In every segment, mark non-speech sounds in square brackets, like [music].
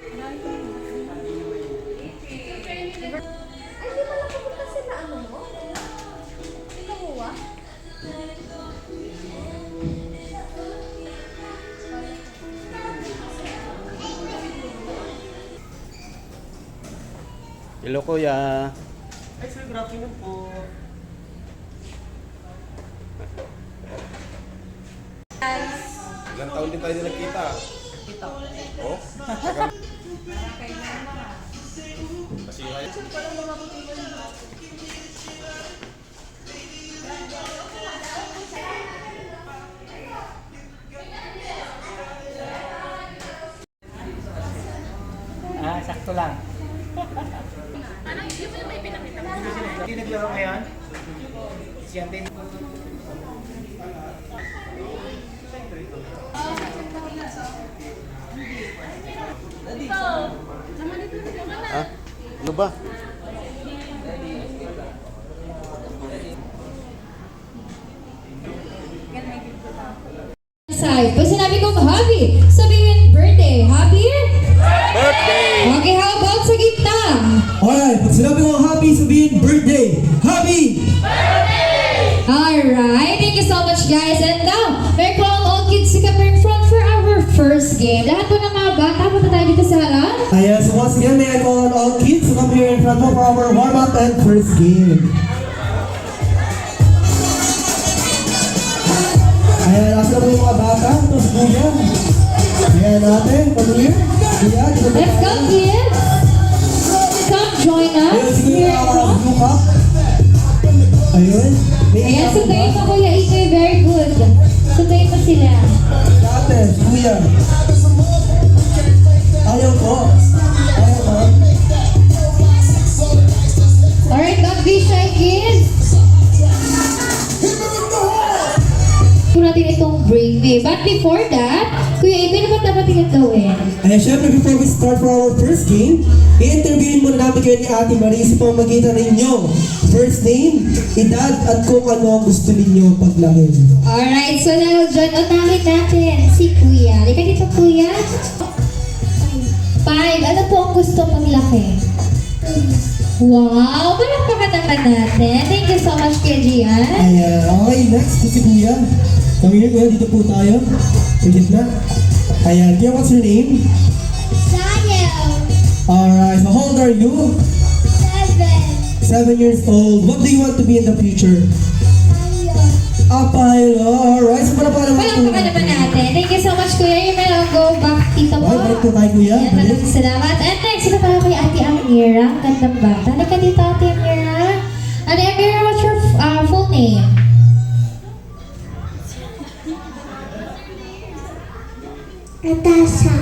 Hello kuya. Ay, sir, good afternoon po. Ilang taon din tayo din nagkita? Ito. Oh? Kasi ay, Ah, sakto lang. Hindi naglaro ngayon? Si Ate. ah, ano ba? Side. Pag sinabi kong hobby, sabihin game. Lahat po ng mga bata, punta tayo dito sa harap. Ayan, so once again, may I call on all kids to come here in front of our warm-up and first game. Ayan, asa na po yung mga bata? Ito si Kuya. Ayan natin, here. Kuya, dito po Let's go kids! Come join Ayan, us si Kuya front. blue cup. Ayun. May Ayan, pa. mo kuya Itoy, very good. Sundayin mo sila. Dati, Kuya. Ayaw ko. Ayaw ko. Alright, don't be shy kids. Kung natin itong bring me. But before that, Kuya Itoy, ano ba dapat tingin gawin? Ayan, syempre before we start for our first game, i-interviewin muna namin kayo ni Ate Marie sa pamamagitan ninyo. First name, edad, at kung ano ang gusto ninyo paglaki. Alright, so now, John, unahin natin si Kuya. Halika dito, Kuya. Five, ano po ang gusto paglaki? Wow, palakpakan naman natin. Thank you so much, Kuya Gian. Ayan, okay, next, si Kuya. Kami here, Kuya, dito po tayo. Sa gitna. Ayan, Kuya, what's your name? Daniel, Alright, how old are you? seven, Seven years old. What do you want to be in the future? A pilot. Alright, so para para Palakpakan naman natin. Thank you so much, Kuya. You may now go back dito po. Okay, balik po tayo, Kuya. Ayan, maraming salamat. And next, ito tayo kay Ate Amira. Ang Gandang bata. Halika dito, Ate Amira. Ate Amira, what's your uh, full name? Natasha.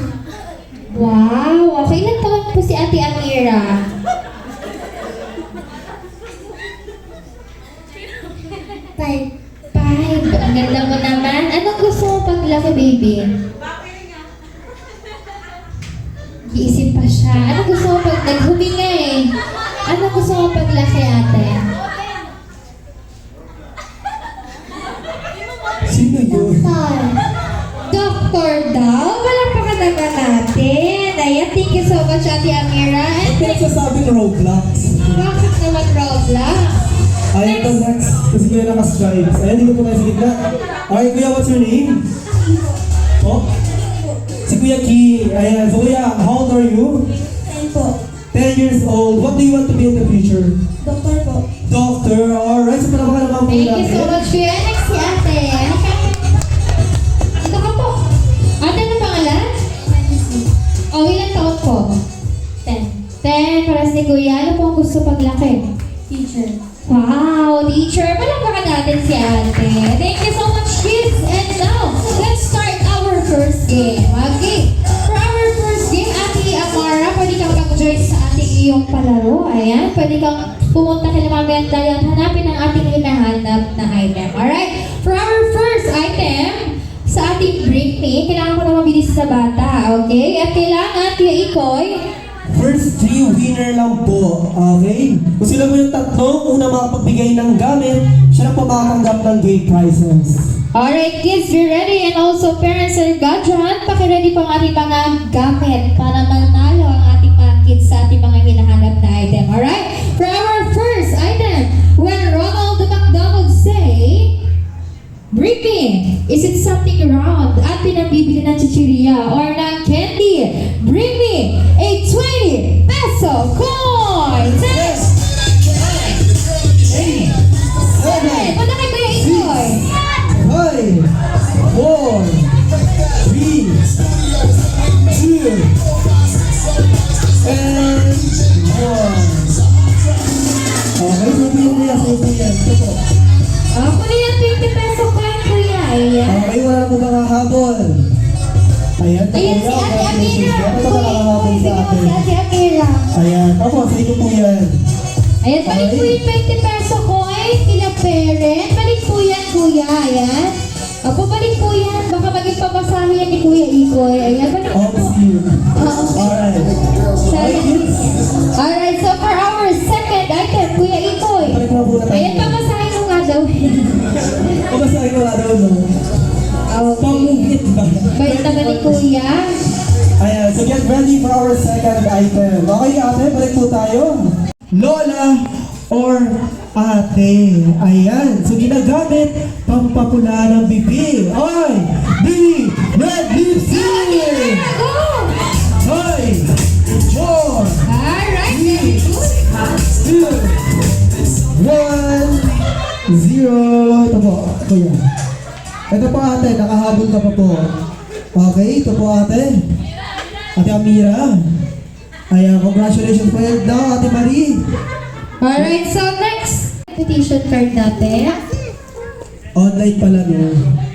Wow! Okay, ilan taon po si Ate Amira? Five. Five. Ang ganda mo naman. Mo paglaki, baby? Iisip pa siya. Anong gusto mo pag naghuminga eh? Anong gusto mo paglaki, ate? Sino yun? Doctor daw? Wala pa ka naman natin. Ayan, thank you so much, Ate Amira. And Kaya sasabing Roblox. bakit naman Roblox? Ayan to next. Kasi kuya naka-stripes. Ayan, dito po tayo sa gitna. Okay, kuya, what's your name? Oh? Si Kuya Ki. Ayan, so kuya, how old are you? Ten po. 10 years old. What do you want to be in the future? Doktor po. Doctor. Alright, so palabaka naman po Thank you so much, Kuya. Next si ate. Halika. Dito ka po. Ate, ano pangalan? Oh, ilan taon po? Ten. Ten, para si Kuya. Ano po ang gusto paglaki? Teacher. Wow, teacher. Palagpakan natin si ate. Thank you so much, kids. Game. Okay. For our first game, Ate Amara, pwede kang mag-join sa ating iyong palaro. Ayan, pwede kang pumunta kay Mami at Dayan, hanapin ang ating hinahanap na item. Alright? For our first item, sa ating break me, kailangan ko na mabilis sa bata. Okay? At kailangan, Tia Ikoy, First three winner lang po. Okay? Kung sila po yung tatlong una makapagbigay ng gamit, siya na po makatanggap ng gate prizes. Alright kids, be ready and also parents and guardian, pakiready po ang ating mga gamit para manalo kids sa ating mga hinahanap na item. Alright? For our first item, when Ronald McDonald say, me! Is it something round at pinabibili ng chichiria or ng candy? Bring me a 20 peso coin! Item. Okay, ate, balik po tayo. Lola or ate. Ayan, so ginagamit pampapula ng bibig. Ay, B, red lipstick. Five, four, Alright, very good. two, one, zero. Ito po, kuya. Ito po ate, nakahabol ka pa po. Okay, ito po ate. Ate Amira. Ayan, congratulations po yan daw, ate Marie. Alright, so next petition card natin. Online pala no.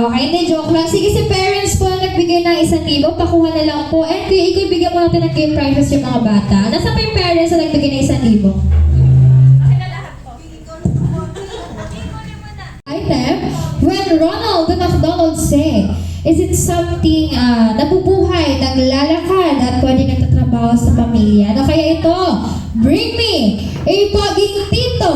Okay, hindi, joke lang. Sige, si parents po ang nagbigay ng isang libo, pakuha na lang po. And kuya, ikaw bigyan mo natin ng game prizes yung mga bata. Nasaan pa yung parents na nagbigay ng isang libo? Item, when Ronald the McDonald say, is it something uh, nabubuhay, naglalakad, at pwede nagtatrabaho sa pamilya? Ano kaya ito? Bring me a paging tito,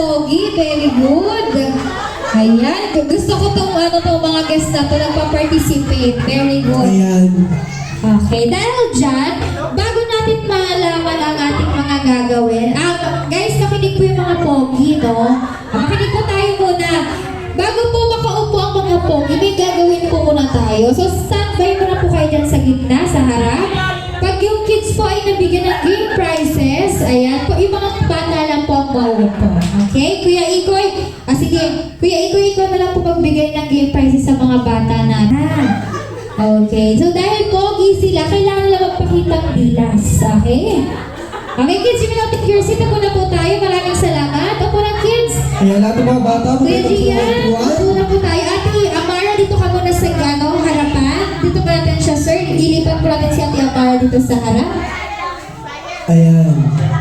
pogi. Very good. Ayan, gusto ko tong ano tong mga guests na to nagpa-participate. Very good. Ayan. Okay, dahil dyan, bago natin malaman ang ating mga gagawin, ah, guys, nakinig po yung mga pogi, no? Makinig po tayo muna. Bago po makaupo ang mga pogi, may gagawin po muna tayo. So, standby muna po kayo dyan sa gitna, sa harap. Pag yung kids po ay nabigyan ng game prizes, ayan po, yung mga po mauupo. Okay? Kuya Ikoy, ah sige, Kuya Ikoy, ikaw na lang po magbigay ng game prizes sa mga bata natin. Okay, so dahil pogi sila, kailangan lang magpakita ng bilas. Okay? Okay, kids, yung natin curiosity na muna po tayo. Maraming salamat. Opo na, kids. Ayan, lahat ng mga bata, Kuya Gian, opo na po tayo. Ate Amara, dito ka muna sa ano, harapan. Dito pa natin siya, sir. Ilipat po natin si Ate Amara dito sa harap. Ayan.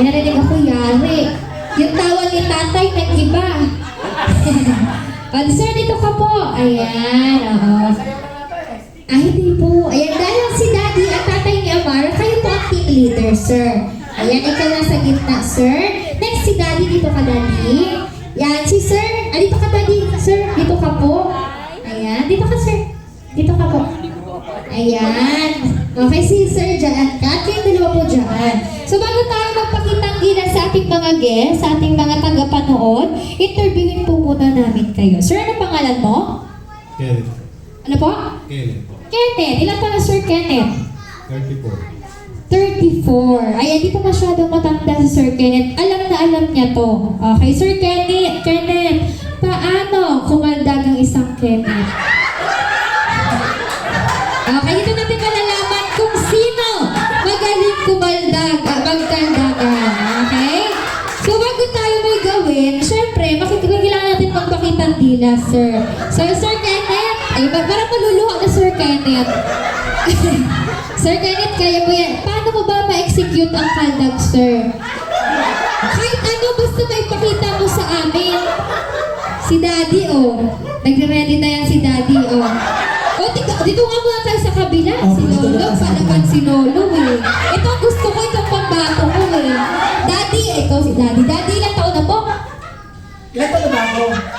May narinig ako, yari. Yung tawa ni tatay, nag-iba. sir, [laughs] dito ka po. Ayan, oo. Ah, hindi po. Ayan, dahil si daddy at tatay ni Amara, kayo po ang team leader, sir. Ayan, ikaw na sa gitna, sir. Next, si daddy, dito ka, daddy. Yan, si sir. Ah, dito ka, daddy. Sir, dito ka po. Ayan, dito ka, sir. Dito ka po. Ayan. Okay, si Sir dyan. At kayong dalawa po dyan. So, bago tayo magpakitang gilas sa ating mga guests, sa ating mga tagapanood, interviewin po muna namin kayo. Sir, ano pangalan mo? Kenneth. Ano po? Kenneth po. Kenneth. Ilan pa na Sir Kenneth? 34. 34. Ay, hindi pa masyadong matanda si Sir Kenneth. Alam na alam niya to. Okay, Sir Kenneth. Kenneth, paano kumaldag Ba- parang maluluha na Sir Kenneth. [laughs] sir Kenneth, kaya mo yan. Paano mo ba ma-execute ang kaldag, sir? Kahit ano, basta may pakita mo sa amin. Si Daddy, oh. Nagre-ready na yan si Daddy, oh. O, dito, dito nga muna tayo sa kabila. Oh, si Lolo, kabila. si Lolo, eh. Ito gusto ko, itong pambato ko, eh. Daddy, ito si Daddy. Daddy, ilang taon na po? Ilan pa na ba ako?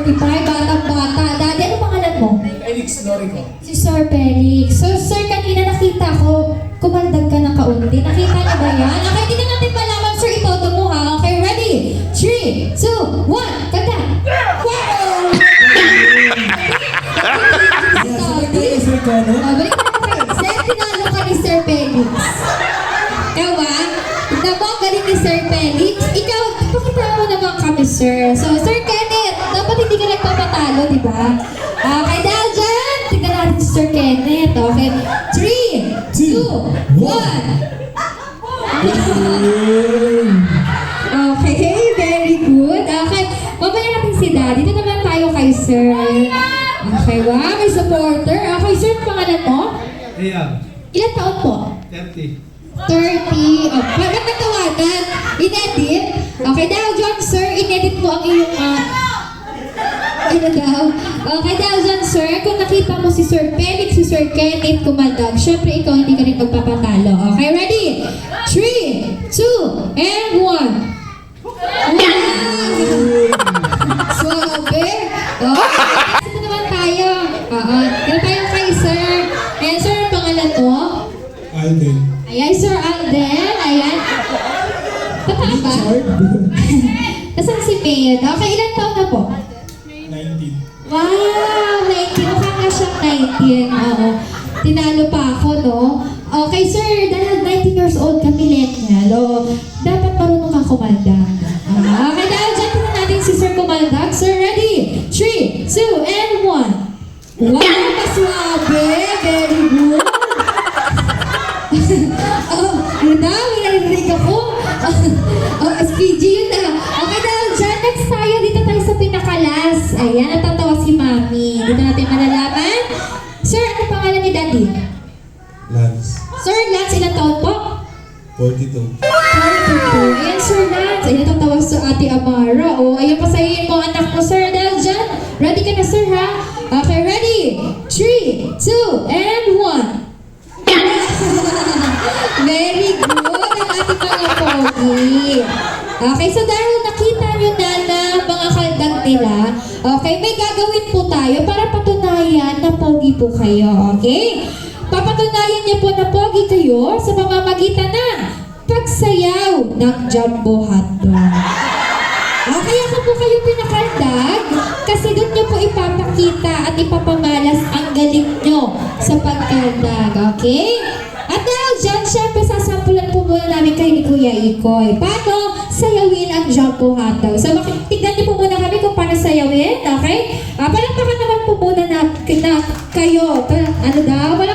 35. Wow, 35, batang-bata. Daddy, ano pangalan mo? Felix Lorico. Si Sir Felix. So, sir, kanina nakita ko, kumaldag ka ng kaunti. Nakita niyo ba yan? Okay, hindi na natin malaman, sir, itoto mo ha. Okay, ready? 3, 2, 1, nagpapatalo, di ba? Okay, dahil dyan, tignan natin si Sir Kenneth. Okay, 3, 2, 1. Okay, very good. Okay, mamaya natin si Daddy. Dito naman tayo kay Sir. Okay, wow, may supporter. Okay, sir, pangalan mo? Ayan. Ilan taon po? 30. 30. Oh, bakit natawagan? Inedit? Okay, dahil dyan, sir, inedit mo ang iyong... ah, ano daw? Okay, dahil dyan, sir, kung nakita mo si Sir Felix, si Sir Kenneth kumandag, syempre ikaw hindi ka rin magpapatalo. Okay, ready? 3, 2, and 1. Wow! Swabe! Okay, ito naman tayo. Oo, dito tayo kay Sir. Ayan, sir, ang pangalan mo? Alden. Ayan, Sir Alden. Ayan. Totoo ba? [laughs] Nasaan si Mayon? Okay, ilan taon na po? 19. Wow! 19. Mukha nga siyang 19. Oo. Tinalo pa ako, no? Okay, sir. Dahil 19 years old ka, millennial. O, dapat marunong ka kumaldag. Ah, okay, dahil dyan, tingnan natin si Sir kumaldag. Sir, ready? 3, 2, and 1. Wow! Maswabe! Very good! [laughs] oh, yun na, may narinig ako. oh, SPG yun na. Okay, dahil dyan, next tayo, dito tayo sa pinakalas. Ayan, natatawa si Mami. Dito natin malalaman. Sir, ano pangalan ni Daddy? Lance. Sir, Lance, ilang taon po? 42. 42. Ayan, Sir Lance. Ayan, natatawa sa ate Amara. O, oh, ayan, pasayin mo anak mo, Sir. Dahil dyan, ready ka na, Sir, ha? Okay, ready? 3, 2, and 1. [laughs] Very good ang ating mga pogi. Okay, so dahil okay, may gagawin po tayo para patunayan na pogi po kayo, okay? Papatunayan niyo po na pogi kayo sa pamamagitan ng pagsayaw ng jumbo hotdog. Ah, kaya ko po kayo pinakaldag kasi doon niyo po ipapakita at ipapamalas ang galing nyo sa pagkaldag, okay? At dahil dyan, syempre sasampulan po muna namin kay ni Kuya Ikoy. Paano sayawin ang jumbo hotdog? So, tignan niyo po muna sayawin, okay? Ah, palakpakan naman po muna na, na kayo. Pa- ano daw?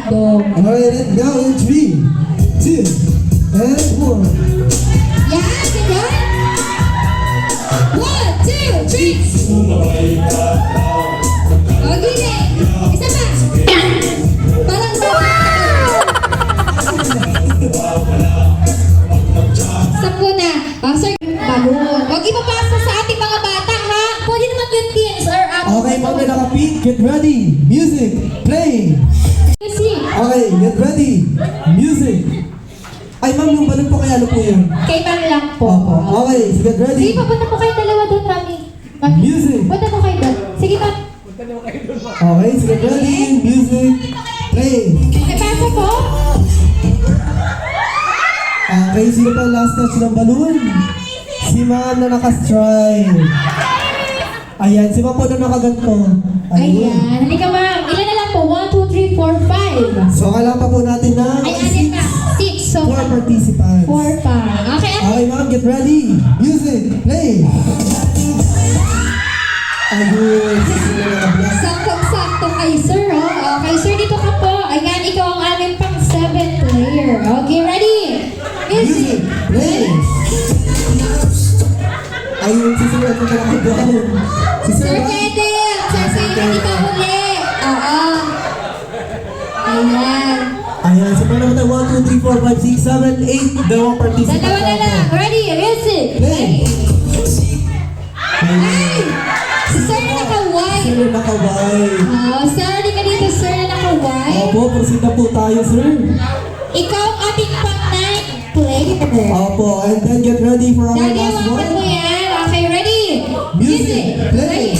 Hotdog. Alright, now in 3, 2, and 1. Yan, ganyan. One, two, three. O, gini. Isa pa. Parang sa... Sampo na. Ah, sir, balon. Huwag ipapasa sa ating mga bata, ha? Pwede naman yun, kids, or um, Okay, ma'am na nakapit, get ready. Music, play. Okay, get ready. Music. Ay, ma'am, yung balon po kaya ano po yun? kay man lang po. Opo. Okay, so get Sige, ready. papunta po kayo dalawa doon, mami. Mami. Music. Punta po kayo doon. Sige, ma'am. Okay, so get ready. Music, play. Okay, pasa po. Okay, sino pa last touch ng balloon? Si ma'am na naka-strike. Ayan, si ma'am po na nakaganto. Ayun. Ayan. Halika, ma'am. 2, 3, 4, 5. So, kailangan pa po natin na Ay, anin na. 6. So, four participants. 4 pa. Okay. Okay, ma'am, get ready. Music, play. Ayun? Saktong-sakto kay sir, oh. Okay, sir, dito ka po. Ayan, ikaw ang aming pang 7 player. Okay, ready? Music, play. Ayun, susunod ko na naka-brown. Si Sir Sir. Kenneth! Sir Kenneth, ikaw uli. Oo. Ayan. Ayan, so paano tayo? 1, 2, 3, 4, 5, 6, 7, 8. Dalawang participant Dalawa na lang. Ready? Music. Play. Ay! Si sir na naka-white. Sino nakaway? Oh, sir, di ka dito, sir na naka-white. Opo, na po tayo, sir. Ikaw ang ating pang-nine player. Opo, and then get ready for our Daddy, last wakan mo one. yan. Okay, ready? Music, play.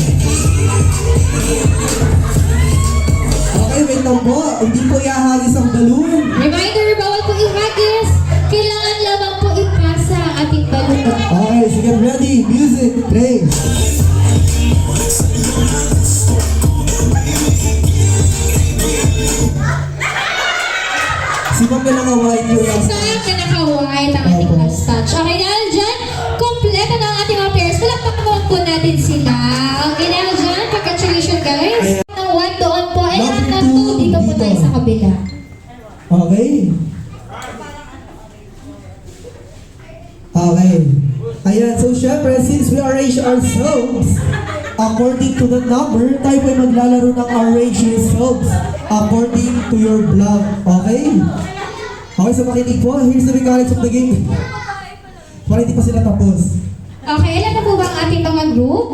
Okay, wait lang po. Hindi po ihahagis ang balloon. Reminder, bawal po ihagis. Kailangan lamang po ipasa ang ating balon. Okay, so get ready. Music, play. Si Ma'am na naka-white yung last. Sa akin naka-white ang ourselves according to the number, tayo po ay maglalaro ng arrange yourselves according to your block. Okay? Okay, so makinig po. Here's the mechanics of the game. Para hindi pa sila tapos. Okay, ilan na po ba ang ating mga group?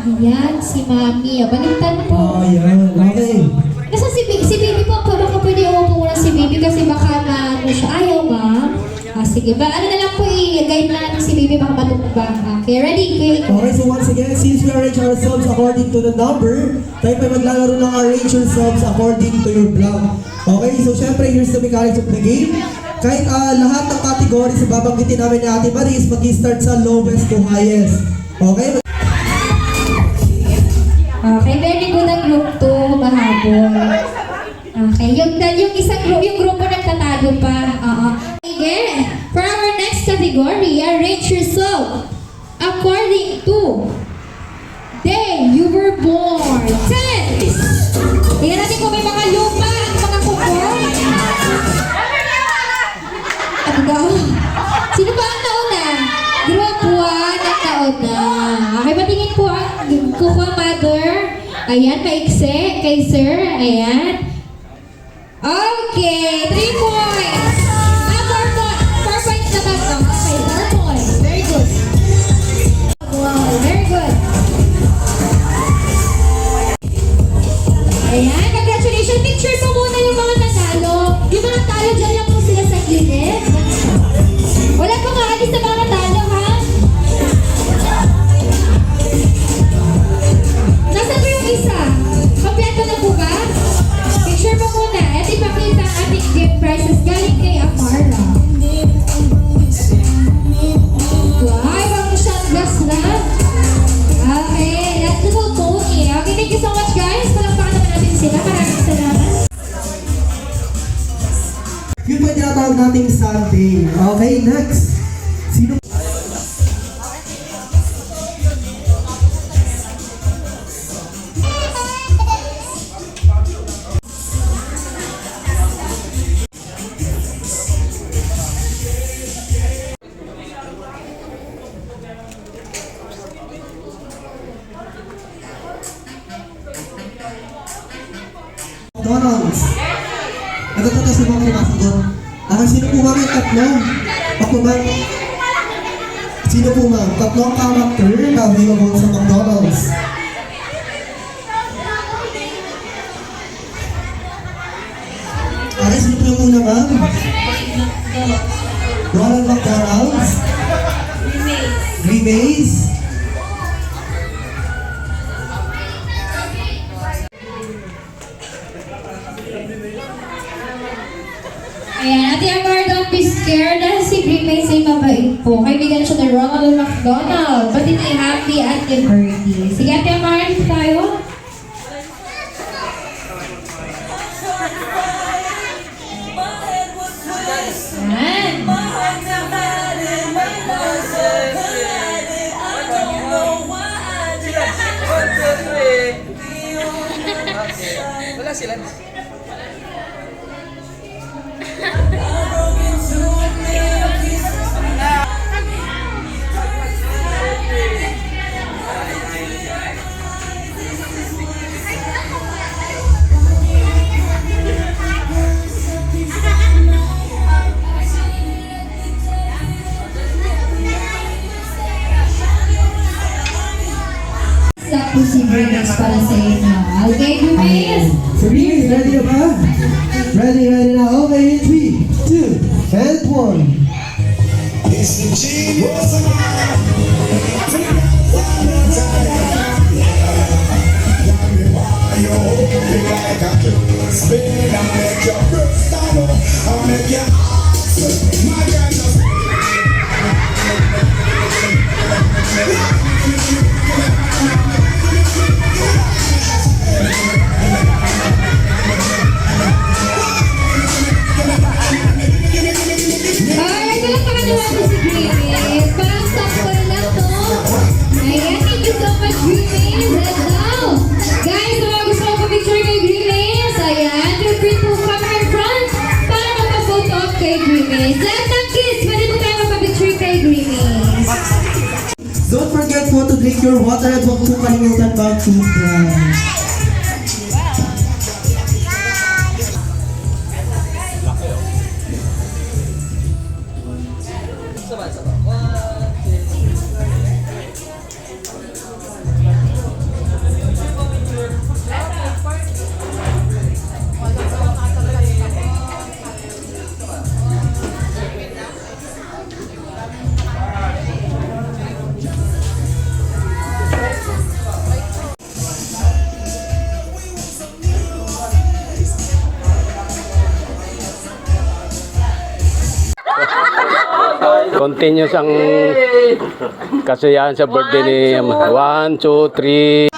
Ayan, si Mami. Baliktad po. Oh, ayan. Okay. Nasa si, Bi- si Bibi po, baka pwede umupo muna si Bibi kasi baka maano siya. Ayaw ba? Ah, sige ba? Ano na po i-guide na natin si Bibi baka matumbang. Okay, ready? Okay. Okay, so once again, since we arrange ourselves according to the number, tayo pa maglalaro ng arrange yourselves according to your block. Okay, so syempre, here's the mechanics of the game. Kahit ah, lahat ng categories na babanggitin namin ni Ate Maris, mag-start sa lowest to highest. Okay? Okay, very good ang group 2, mahabol. Okay, yung, yung isang group, yung grupo nagtatago pa. Oo. Okay, for our next category, arrange yourself according to day you were born. Ten! Tingnan natin kung may mga lupa at mga kuko. Ano ba? Sino ba ang nauna? Group 1 ang nauna. Okay, patingin po ang kuko mother. Ayan, maikse kay sir. Ayan. Okay, 3 points. Ayan, congratulations. Picture Okay, next. Ma'am? Ronald McDonald's? Grimace? Ayan, Ate Amar, don't be scared dahil si Grimace ay mabait po. Kaibigan siya ni Ronald McDonald. Pati ni Happy at ni Birdie. Sige, Ate Amar, tayo. Wala sila. Spin like a kid, spin and make your breath stand I make your ass, my girl, just Forget po to drink your water at huwag po kalimutan mag-toothbrush. Continuous ang kasiyahan sa birthday ni One, two, three.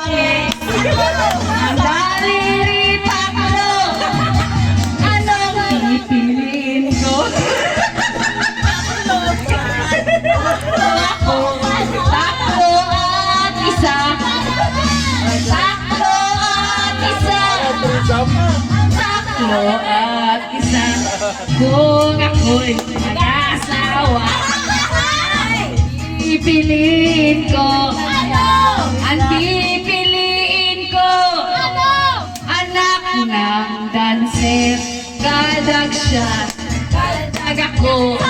Takbo at isa. Kung ako'y mag-asawa, pipiliin ko? Ano? Ang pipiliin ko? Ano? Anak ng dancer, kadag siya, kadag ako.